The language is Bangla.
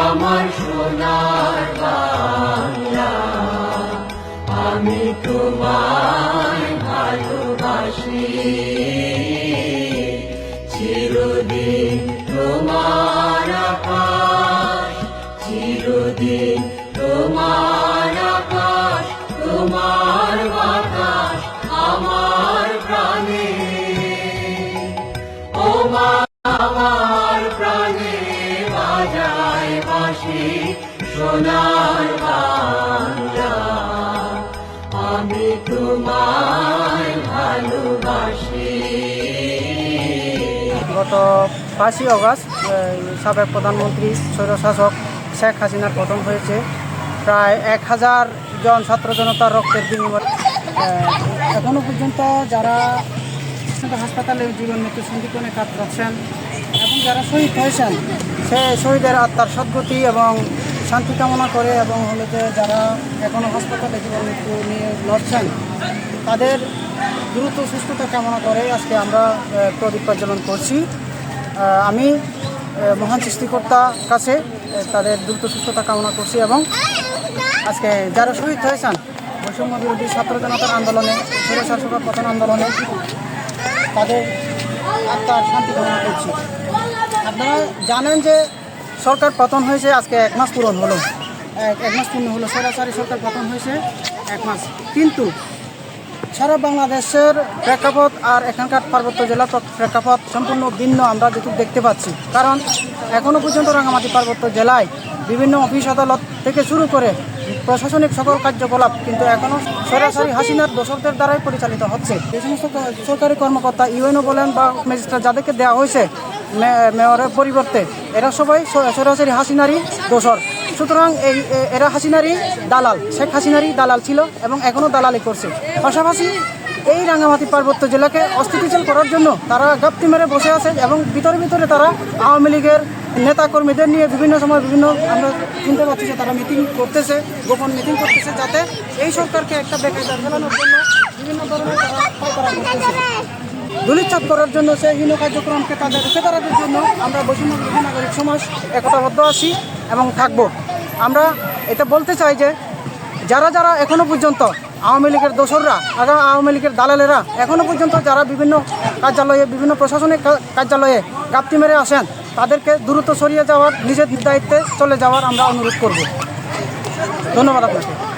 আমার সোনার বাংলা। আমি তোমায় ভালোবাসি। চিরদিন তোমার আকাশ, চিরদিন তোমার আকাশ, তোমার বাতাস আমার প্রাণে। ও আমার প্রাণে বাজায় বাসি সোনার বাংলা। আমি তোমায় ভালোবাসি। গত পাঁচই অগস্ট সাবেক প্রধানমন্ত্রী, স্বৈরশাসক শেখ হাসিনার পতন হয়েছে। প্রায় এক হাজার জন ছাত্র জনতার রক্তের বিনিময় এখনও পর্যন্ত যারা হাসপাতালে জীবন মৃত্যু সন্ধিকোণে কাতরাচ্ছেন এবং যারা শহীদ হয়েছেন, সে শহীদের আত্মার সদ্গতি এবং শান্তি কামনা করে এবং হলো যে যারা এখনও হাসপাতালে জীবন মৃত্যু নিয়ে লড়ছেন, তাদের দ্রুত সুস্থতা কামনা করে আজকে আমরা প্রদীপ প্রজ্বলন করছি। আমি মহান সৃষ্টিকর্তার কাছে তাদের দ্রুত সুস্থতা কামনা করছি এবং আজকে যারা শহীদ হয়েছেন, বৈষম্য বিরোধী ছাত্র জনতার আন্দোলনে স্বৈরশাসকের পতন আন্দোলনে, তাদের আত্মার শান্তি কামনা করছি। আপনারা জানেন যে সরকার পতন হয়েছে, আজকে এক মাস পূরণ হলো। এক মাস পূর্ণ হলো সরাসরি সরকার পতন হয়েছে এক মাস। কিন্তু সারা বাংলাদেশের প্রেক্ষাপট আর এখানকার পার্বত্য জেলার প্র- প্রেক্ষাপট সম্পূর্ণ ভিন্ন আমরা যেটুকু দেখতে পাচ্ছি। কারণ এখনও পর্যন্ত রাঙামাটি পার্বত্য জেলায় বিভিন্ন অফিস আদালত থেকে শুরু করে প্রশাসনিক সকল কার্যকলাপ কিন্তু এখনও সরাসরি হাসিনার দোষকদের দ্বারাই পরিচালিত হচ্ছে। যে সমস্ত সরকারি কর্মকর্তা ইউএনও বলেন বা ম্যাজিস্ট্রেট যাদেরকে দেওয়া হয়েছে মেয়রের পরিবর্তে। এরা সবাই সরাসরি হাসিনারই দোষর। সুতরাং এই এরা হাসিনারই দালাল। শেখ হাসিনারই দালাল ছিল এবং এখনও দালালি করছে। পাশাপাশি এই রাঙ্গামাটি পার্বত্য জেলাকে অস্থিতিশীল করার জন্য তারা গাপ্তি মেরে বসে আছে এবং ভিতরে ভিতরে তারা আওয়ামী লীগের নেতা কর্মীদের নিয়ে বিভিন্ন সময় বিভিন্ন আমরা শুনতে পাচ্ছি যে তারা মিটিং করতেছে, গোপন মিটিং করতেছে যাতে এই সরকারকে একটা ফেলানোর জন্য বিভিন্ন ধরনের দলিচ্ছাদ করার জন্য সেই হীন কার্যক্রমকে তাদের রুখে দাঁড়ানোর জন্য আমরা বৈষম্য নাগরিক সমাজ একতাবদ্ধ আছি এবং থাকব। আমরা এটা বলতে চাই যে, যারা যারা এখনও পর্যন্ত আওয়ামী লীগের দোসররা আগাম আওয়ামী লীগের দালালেরা এখনও পর্যন্ত যারা বিভিন্ন কার্যালয়ে, বিভিন্ন প্রশাসনিক কার্যালয়ে গাপ্তি মেরে আসেন, তাদেরকে দ্রুত সরিয়ে যাওয়ার, নিজের দায়িত্বে চলে যাওয়ার আমরা অনুরোধ করব। ধন্যবাদ আপনাকে।